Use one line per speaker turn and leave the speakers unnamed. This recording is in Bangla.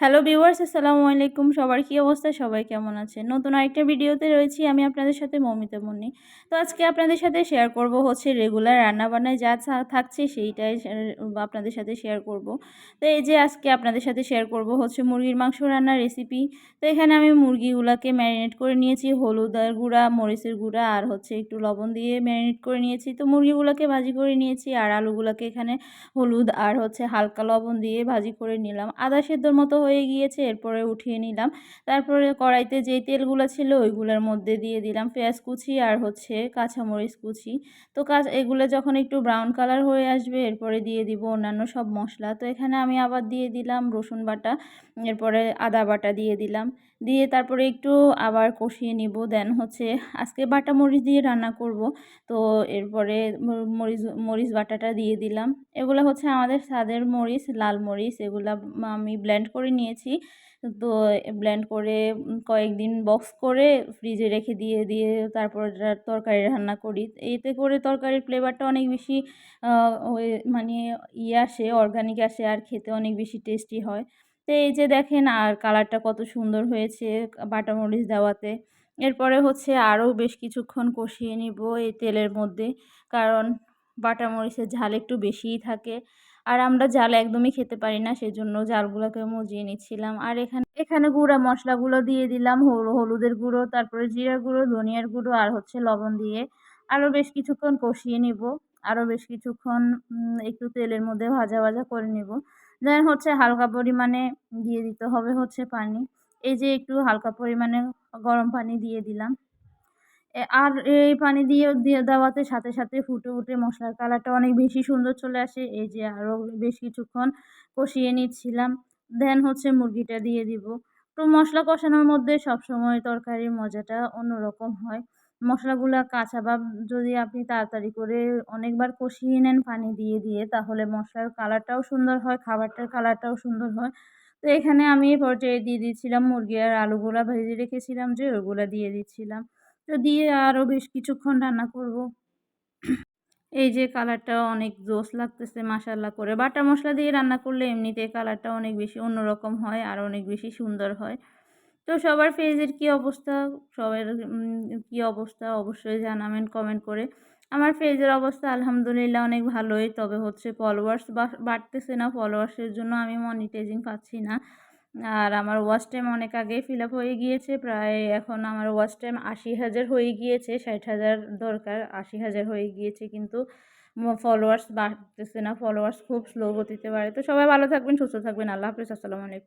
হ্যালো ভিউয়ার্স আসসালামু আলাইকুম। সবার কী অবস্থা? সবাই কেমন আছে নতুন আরেকটা ভিডিওতে রয়েছি আমি আপনাদের সাথে মৌমিতা মুন্নি। তো আজকে আপনাদের সাথে শেয়ার করব হচ্ছে রেগুলার রান্নাবান্নায় যা থাকছে সেইটাই আপনাদের সাথে শেয়ার করব। তো এই যে আজকে আপনাদের সাথে শেয়ার করব হচ্ছে মুরগির মাংস রান্নার রেসিপি তো এখানে আমি মুরগিগুলোকে ম্যারিনেট করে নিয়েছি, হলুদের গুঁড়া, মরিচের গুঁড়া, আর হচ্ছে একটু লবণ দিয়ে ম্যারিনেট করে নিয়েছি। তো মুরগিগুলোকে ভাজি করে নিয়েছি, আর আলুগুলোকে এখানে হলুদ আর হচ্ছে হালকা লবণ দিয়ে ভাজি করে নিলাম। আদা সেদ্ধর মতো হয়ে গিয়েছে, এরপরে উঠিয়ে নিলাম। তারপরে কড়াইতে যেই তেলগুলো ছিল ওইগুলোর মধ্যে দিয়ে দিলাম। পেঁয়াজ কুচি আর হচ্ছে কাঁচামরিচ কুচি। তো কাঁচ, এগুলো যখন একটু ব্রাউন কালার হয়ে আসবে, এরপরে দিয়ে দিব অন্যান্য সব মশলা। তো এখানে আমি আবার দিয়ে দিলাম রসুন বাটা, এরপরে আদা বাটা দিয়ে দিলাম। দিয়ে তারপরে একটু আবার কষিয়ে নিব। দেন হচ্ছে আজকে বাটা মরিচ দিয়ে রান্না করব। তো এরপরে মরিচ মরিচ বাটাটা দিয়ে দিলাম। এগুলো হচ্ছে আমাদের স্বাদের মরিচ, লাল মরিচ, এগুলো আমি ব্লেন্ড করে নিয়েছি। তো ব্লেন্ড করে কয়েকদিন বক্স করে ফ্রিজে রেখে দিয়ে দিয়ে তারপর তরকারি রান্না করি। এতে করে তরকারির ফ্লেভারটা অনেক বেশি মানে ইয়ে আসে অর্গানিক আসে আর খেতে অনেক বেশি টেস্টি হয়। তো এই যে দেখেন আর কালারটা কত সুন্দর হয়েছে বাটা মরিচ দেওয়াতে। এরপরে হচ্ছে আরও বেশ কিছুক্ষণ কষিয়ে নিব এই তেলের মধ্যে। কারণ বাটা মরিচের ঝাল একটু বেশিই থাকে। আর আমরা জাল একদমই খেতে পারি না, সেজন্য জালগুলোকে মজিয়ে নিচ্ছিলাম। আর এখানে এখানে গুঁড়া মশলাগুলো দিয়ে দিলাম হলুদের গুঁড়ো, তারপরে জিরার গুঁড়ো, ধনিয়ার গুঁড়ো আর হচ্ছে লবণ দিয়ে আরও বেশ কিছুক্ষণ কষিয়ে নিব। আরও বেশ কিছুক্ষণ একটু তেলের মধ্যে ভাজা ভাজা করে নিব। দেন হচ্ছে হালকা পরিমাণে দিয়ে দিতে হবে হচ্ছে পানি। এই যে একটু হালকা পরিমাণে গরম পানি দিয়ে দিলাম। আর এই পানি দিয়ে দিয়ে দেওয়াতে সাথে সাথে ফুটে উঠে মশলার কালারটা অনেক বেশি সুন্দর চলে আসে। এই যে আরও বেশ কিছুক্ষণ কষিয়ে নিচ্ছিলাম। দেন হচ্ছে মুরগিটা দিয়ে দিব। তো মশলা কষানোর মধ্যে সবসময় তরকারির মজাটা অন্যরকম হয়। মশলাগুলো কাঁচা বা যদি আপনি তাড়াতাড়ি করে অনেকবার কষিয়ে নেন পানি দিয়ে দিয়ে, তাহলে মশলার কালারটাও সুন্দর হয়, খাবারটার কালারটাও সুন্দর হয়। তো এখানে আমি পর্যায়ে দিয়ে দিচ্ছিলাম মুরগি আর আলুগুলা ভেজে রেখেছিলাম যে ওগুলো দিয়ে দিচ্ছিলাম। তো দিয়ে আরও বেশ কিছুক্ষণ রান্না করব। এই যে কালারটা অনেক জোস লাগতেছে মাসাল্লা করে। বাটা মশলা দিয়ে রান্না করলে এমনিতে কালারটা অনেক বেশি অন্যরকম হয় আর অনেক বেশি সুন্দর হয়। তো সবার ফেজের কি অবস্থা? সবার কি অবস্থা অবশ্যই জানাবেন কমেন্ট করে। আমার ফেজের অবস্থা আলহামদুলিল্লাহ অনেক ভালোই, তবে হচ্ছে ফলোয়ার্স বাড়তেছে না। ফলোয়ার্সের জন্য আমি মনিটাইজিং পাচ্ছি না। আর আমার ওয়াচ টাইম অনেক আগেই ফিল আপ হয়ে গিয়েছে, প্রায় এখন আমার ওয়াচ টাইম আশি হাজার হয়ে গিয়েছে, ষাট হাজার দরকার, আশি হাজার হয়ে গিয়েছে কিন্তু ফলোয়ার্স বাড়তেছে না ফলোয়ার্স খুব স্লো গতিতে বাড়ে। তো সবাই ভালো থাকবেন, সুস্থ থাকবেন, আল্লাহ হাফিজ, আসসালামু আলাইকুম।